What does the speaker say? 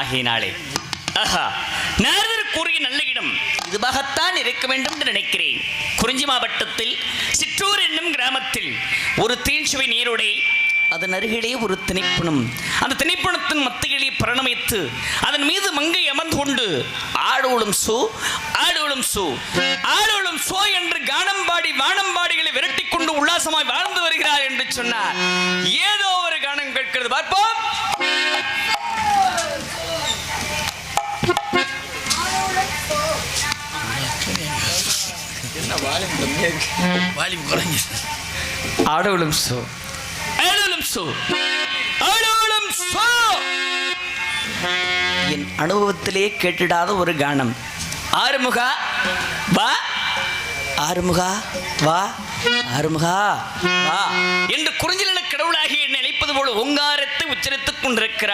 ஆகையினாலே ஆஹா நாரதர் கூறிய நல்ல இடம் இதுவாகத்தான் இருக்க வேண்டும் என்று நினைக்கிறேன். குறிஞ்சி மாவட்டத்தில் சிற்றூர் என்னும் கிராமத்தில் ஒரு தீன்சுவை நீரோடை அதன் அருகிலே ஒரு திணைப்பணம். அந்த திணைப்பணத்தின் மத்தியிலே பிரணமித்து அதன் மீது மங்கை அமர்ந்து கொண்டு ஆடோளும் சோ ஆடோளும் சோ ஆடோளும் சோ என்று கானம்பாடி வானம்பாடிகளை விரட்டி கொண்டு உல்லாசமாய் வாழ்ந்து வருகிறார் என்று சொன்னார். ஏதோ ஒரு கானம் கேட்கிறது. பார்ப்போம். வாலிபு குறைஞ்சி ஆடோளும் சோ. ஆடோளும் சோ ஆடோளும் சோ என் அனுபவத்திலே கேட்டிடாத ஒரு கானம். ஆறுமுகா வா. ஆறுமுகா வா. ஆறுமுகா வா. என்று குறிஞ்சிலன கடவுளாகி என்னை அழைப்பது போல ஓங்காரத்தை உச்சரித்துக் கொண்டிருக்கிறார்